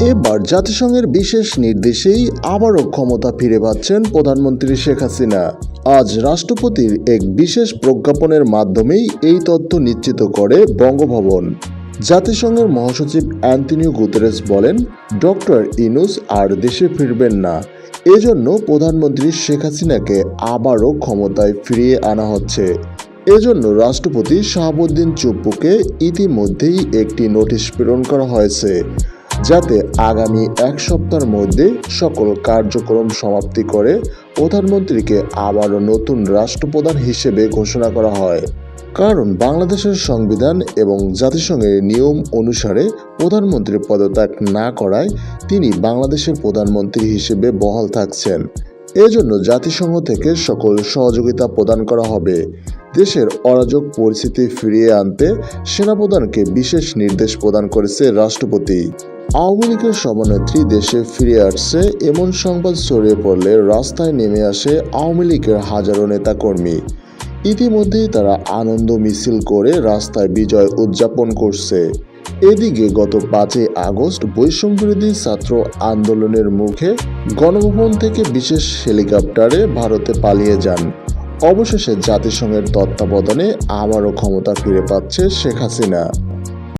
এবার জাতিসংঘের বিশেষ নির্দেশেই আবারও ক্ষমতা ফিরে পাচ্ছেন প্রধানমন্ত্রী শেখ হাসিনা। আজ রাষ্ট্রপতির এক বিশেষ প্রজ্ঞাপনের মাধ্যমেই এই তথ্য নিশ্চিত করে বঙ্গভবন। জাতিসংঘের মহাসচিব অ্যান্টনিও গুতেরেস বলেন, ডক্টর ইনুস আর দেশে ফিরবেন না। এজন্য প্রধানমন্ত্রী শেখ হাসিনাকে আবারও ক্ষমতায় ফিরিয়ে আনা হচ্ছে। এজন্য রাষ্ট্রপতি শাহাবুদ্দিন চুপ্পুকে ইতিমধ্যেই একটি নোটিশ প্রেরণ করা হয়েছে। যাতে আগামী এক সপ্তাহের মধ্যে সকল কার্যক্রম সমাপ্তি করে প্রধানমন্ত্রীকে আবারও নতুন রাষ্ট্রপ্রধান হিসেবে ঘোষণা করা হয়। কারণ বাংলাদেশের সংবিধান এবং জাতিসংঘের নিয়ম অনুসারে প্রধানমন্ত্রী পদত্যাগ না করায় তিনি বাংলাদেশের প্রধানমন্ত্রী হিসেবে বহাল থাকছেন। এজন্য জাতিসংঘ থেকে সকল সহযোগিতা প্রদান করা হবে। দেশের অরাজক পরিস্থিতি ফিরিয়ে আনতে সেনাপ্রধানকে বিশেষ নির্দেশ প্রদান করেছে রাষ্ট্রপতি। আওয়ামী লীগের সভানেত্রী দেশে ফিরে আসছে এমন সংবাদ ছড়িয়ে পড়লে রাস্তায় নেমে আসে আওয়ামী লীগের হাজারো নেতাকর্মী। ইতিমধ্যেই তারা আনন্দ মিছিল করে রাস্তায় বিজয় উদযাপন করছে। এদিকে গত পাঁচই আগস্ট বৈষম্যবিরোধী ছাত্র আন্দোলনের মুখে গণভবন থেকে বিশেষ হেলিকপ্টারে ভারতে পালিয়ে যান। অবশেষে জাতিসংঘের তত্ত্বাবধানে আবারও ক্ষমতা ফিরে পাচ্ছে শেখ হাসিনা।